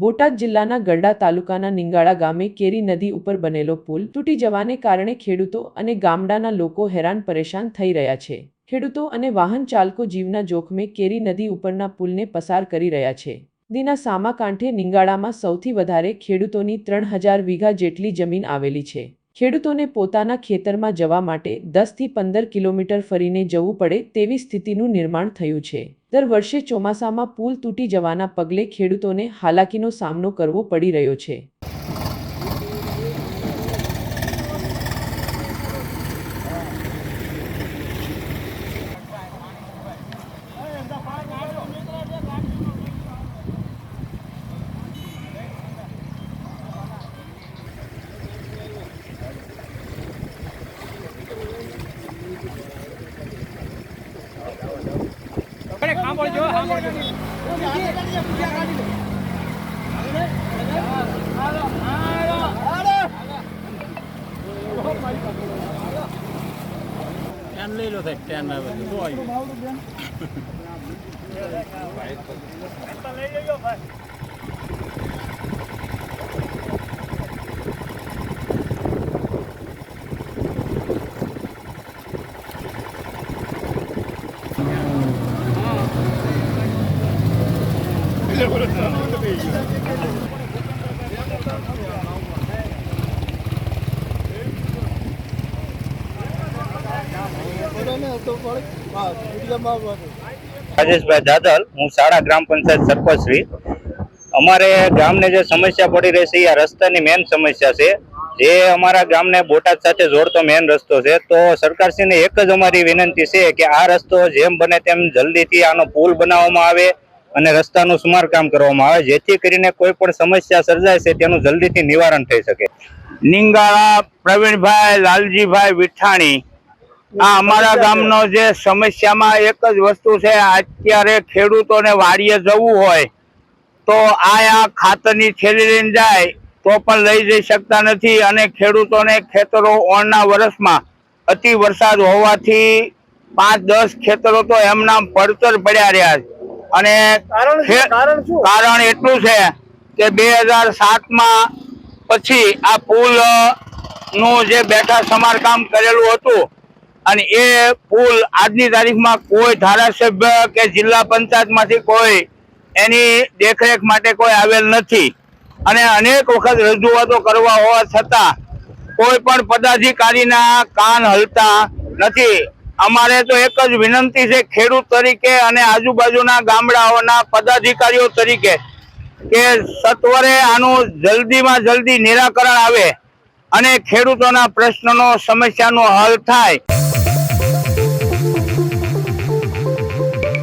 બોટાદ જિલ્લાના ગરડા તાલુકાના નિંગાળા ગામે કેરી નદી ઉપર બનેલો પુલ તૂટી જવાને કારણે ખેડૂતો અને ગામડાના લોકો હેરાન પરેશાન થઈ રહ્યા છે. ખેડૂતો અને વાહન ચાલકો જીવના જોખમે કેરી નદી ઉપરના પુલને પસાર કરી રહ્યા છે. દીના સામા કાંઠે નિંગાળામાં સૌથી વધારે ખેડૂતોની ત્રણ હજાર વીઘા જેટલી જમીન આવેલી છે. ખેડૂતોને પોતાના ખેતરમાં જવા માટે દસથી પંદર કિલોમીટર ફરીને જવું પડે તેવી સ્થિતિનું નિર્માણ થયું છે. દર વર્ષે ચોમાસામાં પુલ તૂટી જવાના પગલે ખેડૂતોને હાલાકીનો સામનો કરવો પડી રહ્યો છે. સાંભળજો ટ્રેન લઈ લો આવ્યું રાજેશભાઈ દાદલ હું શાળા ગ્રામ પંચાયત સરપંચ અમારે ગામને જે સમસ્યા પડી રહી છે, એ રસ્તાની મેન સમસ્યા છે. જે અમારા ગામને બોટાદ સાથે જોડતો મેન રસ્તો છે, તો સરકારશ્રીને એક જ અમારી વિનંતી છે કે આ રસ્તો જેમ બને તેમ જલ્દીથી આનો પુલ બનાવવામાં આવે. અને રસ્તાનું સમારકામ કરવામાં આવે, જેથી કરીને કોઈ પણ સમસ્યા સર્જાય છે તેનું જલ્દીથી નિવારણ થઈ શકે. નિંગાળા, પ્રવીણભાઈ, લાલજીભાઈ વિઠાણી, આ અમારા ગામનો જે સમસ્યામાં એક જ વસ્તુ છે, અત્યારે ખેડૂતોને વાડીએ જવું હોય, તો આયા ખાતરની થેલી લઈને જાય, તો પણ લઈ જઈ શકતા નથી અને ખેડૂતોને ખેતરો ઓણના વર્ષમાં અતિ વરસાદ હોવાથી પાંચ દસ ખેતરો તો એમના પડતર પડ્યા રહ્યા છે. અને કારણ એટલું છે કે બે હજાર સાતમાં પછી આ પુલનું જે બેઠા સમારકામ કરેલું હતું અને એ પુલ આજની તારીખમાં કોઈ ધારાસભ્ય કે જિલ્લા પંચાયતમાંથી કોઈ એની દેખરેખ માટે કોઈ આવેલ નથી. અને અનેક વખત રજૂઆતો કરવા હોવા છતાં કોઈ પણ પદાધિકારીના કાન હલતા નથી. અમારે તો એક જ વિનંતી છે ખેડૂત તરીકે અને આજુબાજુના ગામડાઓના પદાધિકારીઓ તરીકે કે સત્વરે આનું જલ્દીમાં જલ્દી નિરાકરણ આવે અને ખેડૂતોના પ્રશ્નનો, સમસ્યાનો હલ થાય.